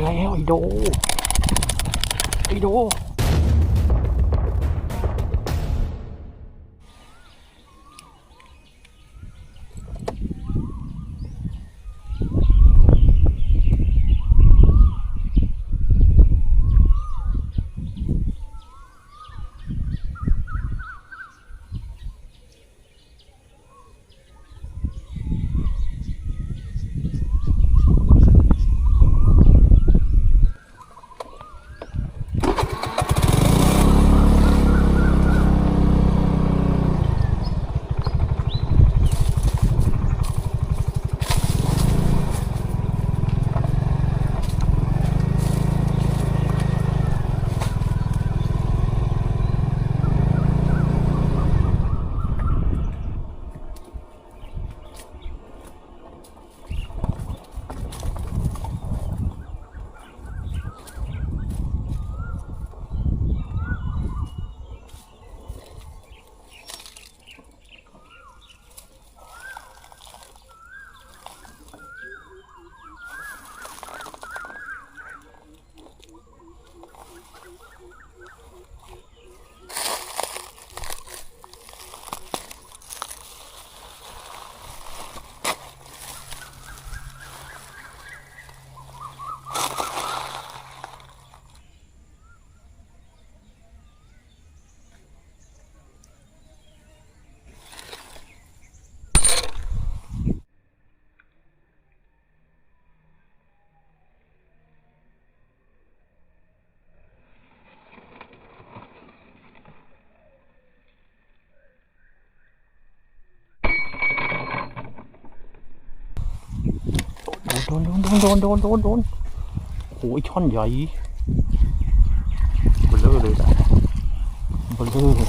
แล้วไอโด ไอโด โดนโดนโดนโดนโดนโดนโดนโอ้ยช่อนใหญ่เบลเลอเลยนะเบลเลอเลย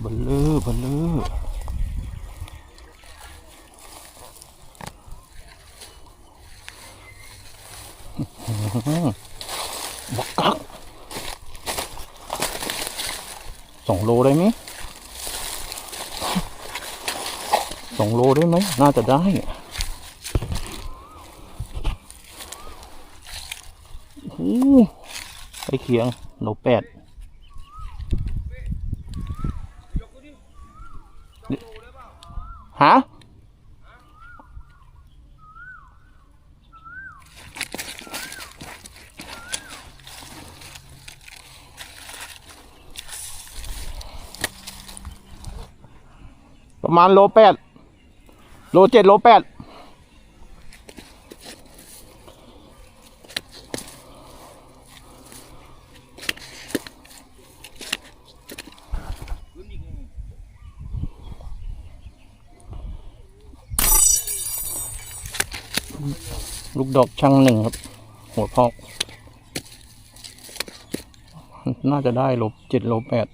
เบลเลอเบลเลอร์บักกักสองโลได้ไหม สองโลได้ไหม น่าจะได้โอ้โหใกล้เคียงโลแปดฮะประมาณโลแปด โลเจ็ดโลแปดลูกดอกช่างหนึ่งครับ หัวพอก น่าจะได้โลเจ็ดโลแปด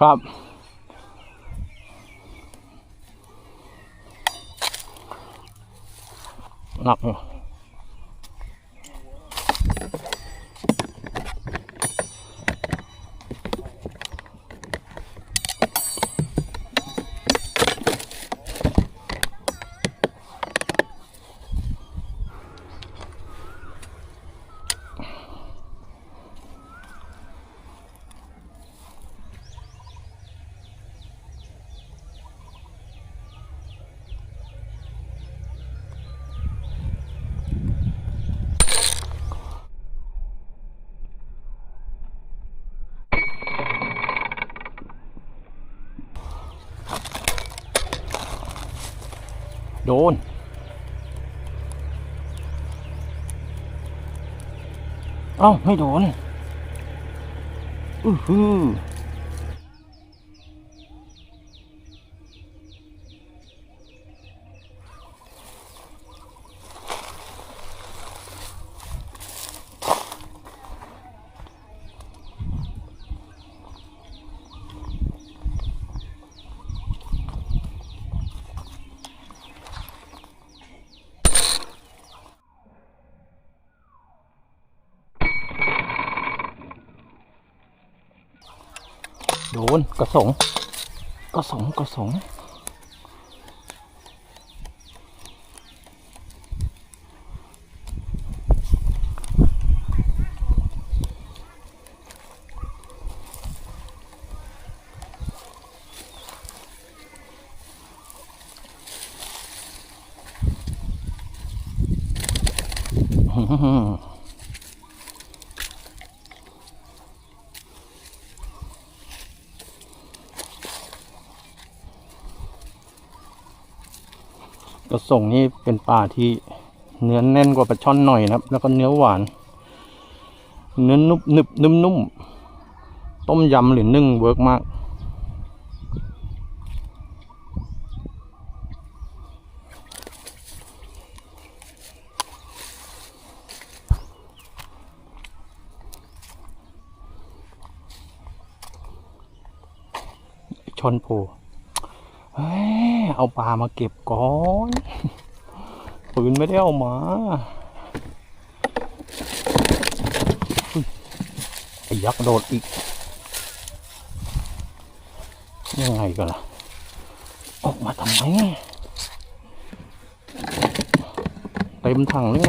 ครับ หนั โดน เอ้า ไม่โดน อือหือ โดนกระสงกระสงกระสง หือ กระส่งนี่เป็นปลาที่เนื้อแน่นกว่าปลาช่อนหน่อยนะครับ แล้วก็เนื้อหวาน เนื้อนุ่มนึบนุ่มนุ่มต้มยำหรือนึ่งเวิร์กมากชนโผเฮ้ย เอาปลามาเก็บก่อนปืนไม่ได้เอามาไอ้ยักษ์โดดอีก ยังไงกันล่ะ ออกมาทำไม เต็มถังเลยไง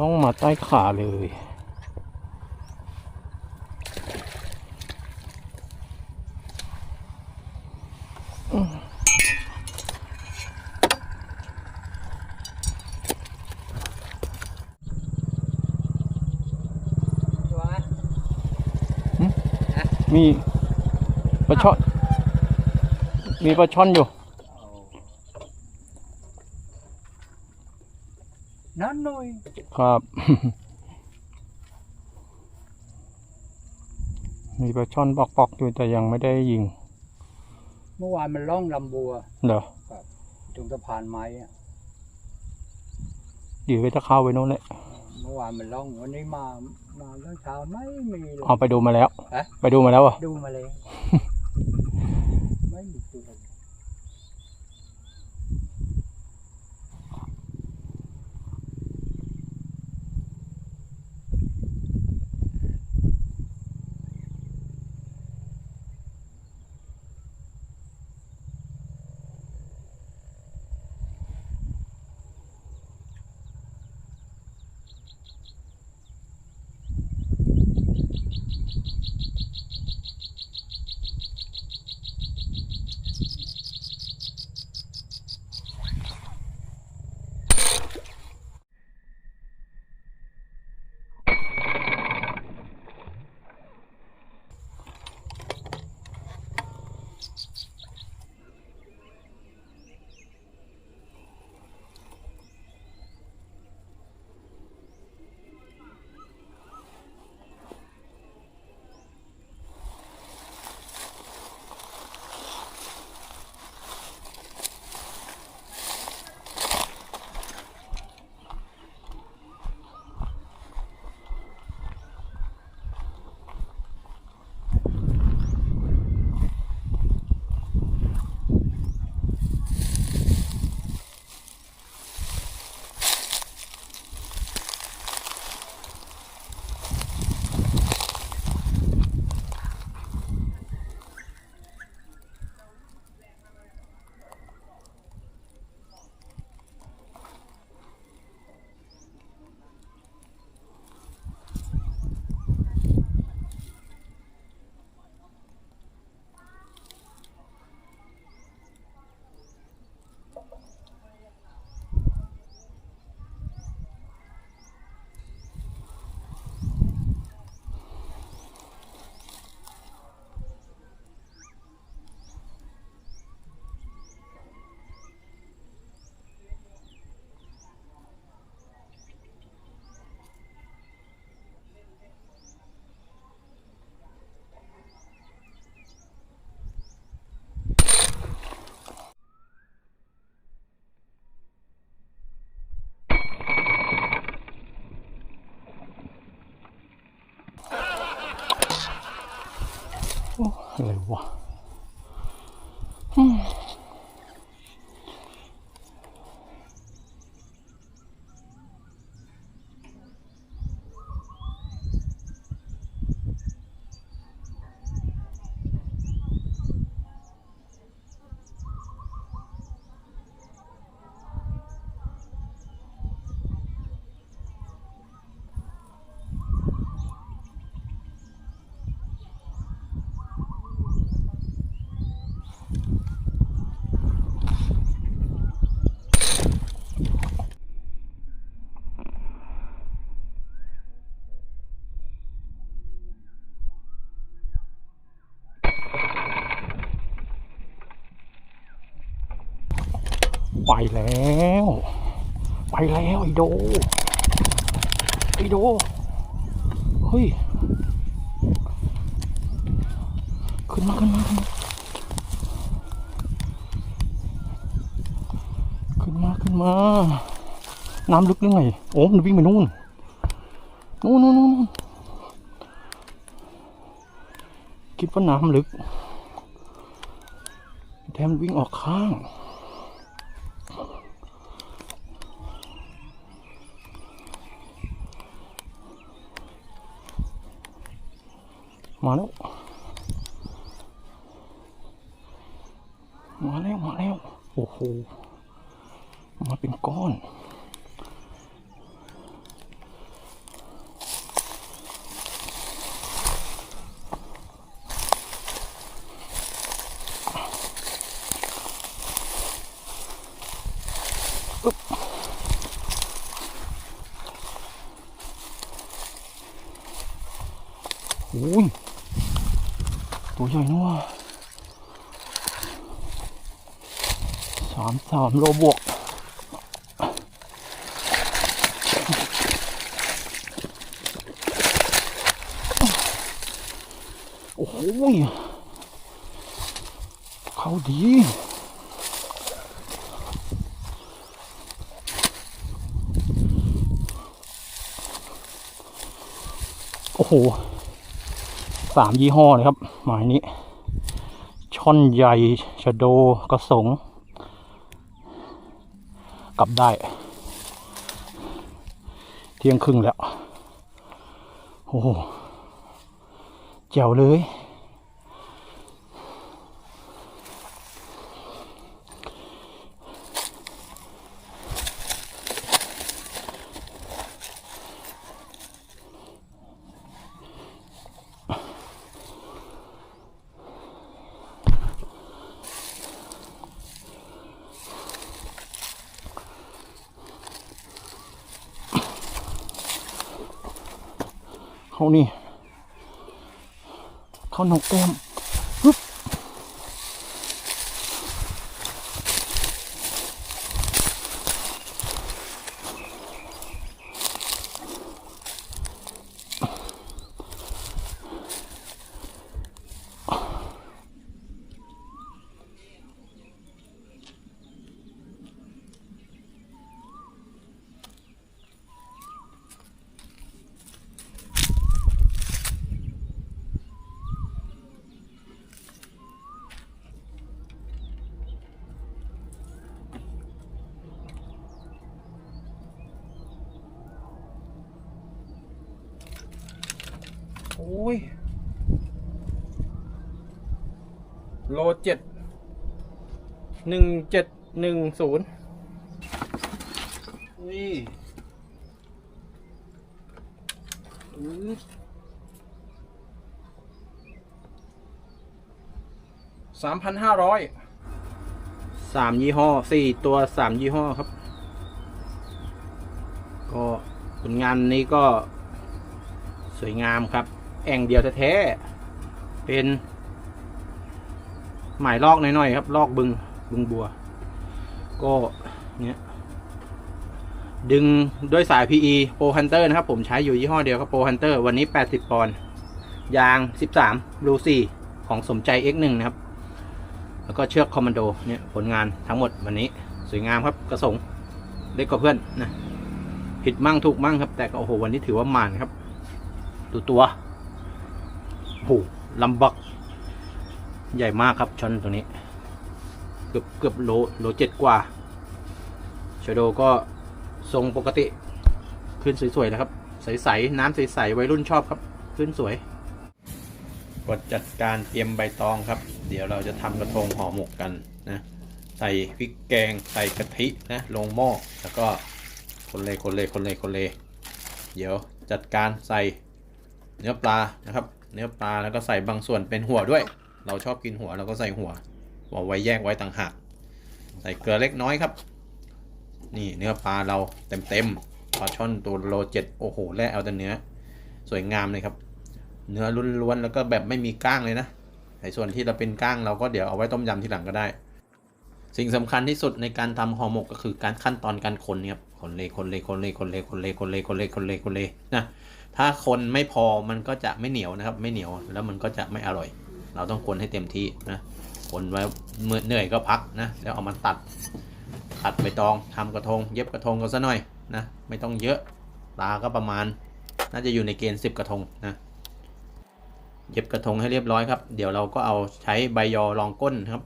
ล่องมาใต้ขาเลย มีปลาช่อนมีปลาช่อนอยู่นั่นหน่อย ครับ มีปลาช่อนปอกๆอยู่แต่ยังไม่ได้ยิง เมื่อวานมันล่องลำบัวเหรอตรงสะพานไม้อะเดี๋ยวก็จะเข้าไปโน่นแหละเมื่อวานมันล่องวันนี้มามาเมื่อเช้าไม่มีเลยเอาไปดูมาแล้ว ฮะ ไปดูมาแล้วเหรอะดูมาเลย อ ไปแล้ว ไปแล้วไอโดไอโดเฮ้ยขึ้นมาขึ้นมาขึ้นมาขึ้นมาขึ้นมา น้ำลึกหรือไงโอ้มันวิ่งไปนู่นนู่นนู่นนู่นคิดว่าน้ำลึกแต่มันวิ่งออกข้าง มาแล้ว มาแล้ว มาแล้ว โอ้โห มาเป็นก้อนอึ๊บโอ้ย ใหญ่นะว่ะสามสามโลบวกโอ้โหเขาดีโอ้โห สามยี่ห้อเลยครับ หมายนี้ ช่อนใหญ่ชะโดกระสง กลับได้ เที่ยงครึ่งแล้ว โอ้โหแจ๋วเลย เขานี่เขาหนกแก้ม อ้ย โลเจ็ด หนึ่งเจ็ดหนึ่งศูนย์นี่สามพันห้าร้อย สามยี่ห้อสี่ตัวสามยี่ห้อครับ ก็ผลงานนี้ก็สวยงามครับ แอ่งเดียวแท้ๆเป็น หมายลอกน่อยๆครับ ลอกบึงบึงบัว ก็เนี่ยดึงด้วยสาย PE Pro Hunter นะครับ ผมใช้อยู่ยี่ห้อเดียวกับ Pro Hunter วันนี้ 80 ปอนด์ยาง 13 รู4ของสมใจ X1 นะครับ แล้วก็เชือกคอมมานโดเนี่ยผลงานทั้งหมดวันนี้สวยงามครับกระสงเล็กกว่าเพื่อนนะผิดมั่งถูกมั่งครับ แต่ก็โอ้โหวันนี้ถือว่าหมานครับ ตัวตัว โหลำบัก ใหญ่มากครับช่อนตัวนี้ เกือบเกือบโลโลเจ็ดกว่าชโดก็ทรงปกติขึ้นสวยๆนะครับ ใสๆน้ำใสๆวัยรุ่นชอบครับ ขึ้นสวยกดจัดการเตรียมใบตองครับ เดี๋ยวเราจะทำกระทงห่อหมกกันนะ ใส่พริกแกงใส่กะทินะลงหม้อแล้วก็คนเลยคนเลยคนเลยคนเลยเดี๋ยวจัดการใส่เนื้อปลานะครับ เนื้อปลาแล้วก็ใส่บางส่วนเป็นหัวด้วย เราชอบกินหัวเราก็ใส่หัวหัวไว้แยกไว้ต่างหากใส่เกลือเล็กน้อยครับ นี่เนื้อปลาเราเต็มเต็มๆปลาช่อนตัวโลเจ็ดโอ้โหแล่เอาแต่เนื้อ สวยงามเลยครับ เนื้อล้วนๆแล้วก็แบบไม่มีก้างเลยนะไอ้ส่วนที่เราเป็นก้างเราก็เดี๋ยวเอาไว้ต้มยำทีหลังก็ได้ สิ่งสำคัญที่สุดในการทำห่อหมกก็คือการขั้นตอนการคนครับคนเลยคนเลยคนเลยคนเลยคนเลยคนเลยคนเลยคนเลยคนเลยนะ ถ้าคนไม่พอมันก็จะไม่เหนียวนะครับ ไม่เหนียวแล้วมันก็จะไม่อร่อย เราต้องคนให้เต็มที่นะคนไว้เมื่อเหนื่อยก็พักนะ แล้วเอามาตัด ตัดใบตองทำกระทง เย็บกระทงก็ซะหน่อยนะ ไม่ต้องเยอะปลาก็ประมาณ น่าจะอยู่ในเกณฑ์10 กระทงนะเย็บกระทงให้เรียบร้อยครับ เดี๋ยวเราก็เอาใช้ใบยอรองก้นครับ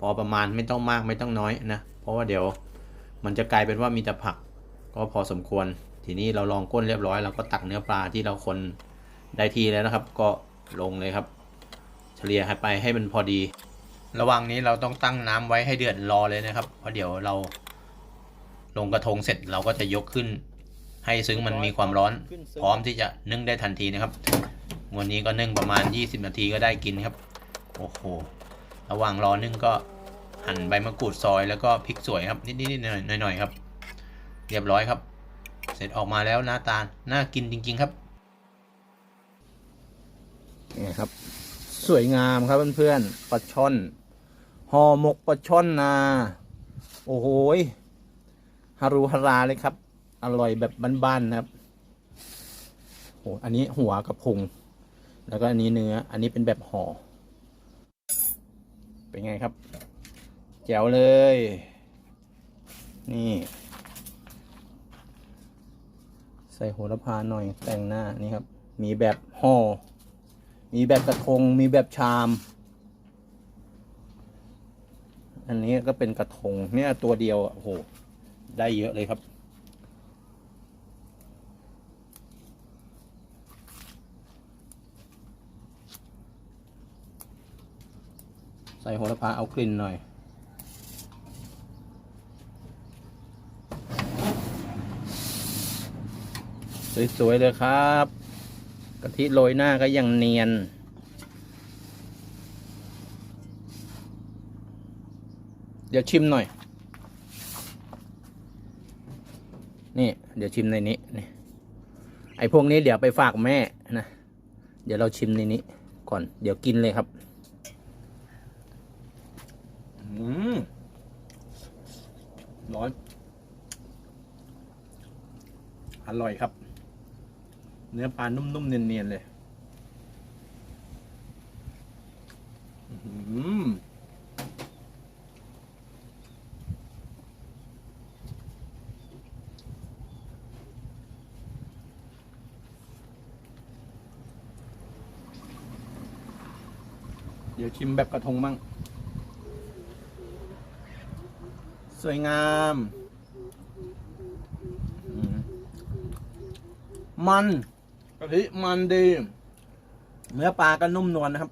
พอประมาณไม่ต้องมากไม่ต้องน้อยนะ เพราะว่าเดี๋ยวมันจะกลายเป็นว่ามีแต่ผัก ก็พอสมควร ทีนี้เราลองก้นเรียบร้อยเราก็ตักเนื้อปลาที่เราคนได้ทีแล้วนะครับ ก็ลงเลยครับ เฉลี่ยให้ไปให้มันพอดี ระหว่างนี้เราต้องตั้งน้ำไว้ให้เดือดรอเลยนะครับ เพราะเดี๋ยวเรา ลงกระทงเสร็จเราก็จะยกขึ้น ให้ซึ้งมันมีความร้อน พร้อมที่จะนึ่งได้ทันทีนะครับวันนี้ก็นึ่งประมาณ 20 นาทีก็ได้กินครับ โอ้โห ระหว่างรอนึ่งก็หั่นใบมะกรูดซอยแล้วก็พริกสวยครับ นิดๆหน่อยๆหน่อยๆครับ เรียบร้อยครับ เสร็จออกมาแล้วหน้าตาน่ากินจริง ๆ ครับนี่ครับ สวยงามครับเพื่อนๆปลาช่อนห่อหมกปลาช่อนนา โอ้โหฮารุฮาราเลยครับ อร่อยแบบบ้านๆนะครับโอ้อันนี้หัวกับพุง แล้วก็อันนี้เนื้อ อันนี้เป็นแบบห่อ เป็นไงครับ แจ๋วเลย นี่ ใส่โหระพาหน่อยแต่งหน้านี่ครับ มีแบบห่อ มีแบบกระทง มีแบบชาม อันนี้ก็เป็นกระทงเนี่ยตัวเดียวอะโอ้โห ได้เยอะเลยครับ ใส่โหระพาเอากลิ่นหน่อย สวยๆเลยครับกะทิโรยหน้าก็ยังเนียน เดี๋ยวชิมหน่อย นี่ เดี๋ยวชิมในนี้นี่ไอ้พวกนี้เดี๋ยวไปฝากแม่นะ เดี๋ยวเราชิมในนี้ ก่อน เดี๋ยวกินเลยครับ อืมร้อน อร่อยครับ เนื้อปลานุ่มๆเนียนๆเลยอื้อหือเดี๋ยวชิมแบบกระทงมั่ง สวยงามอืมมันกะ ทิมันดี เนื้อปลาก็นุ่มนวลนะครับ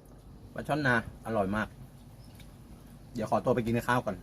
ปลาช่อนนา อร่อยมาก เดี๋ยวขอตัวไปกินข้าวก่อน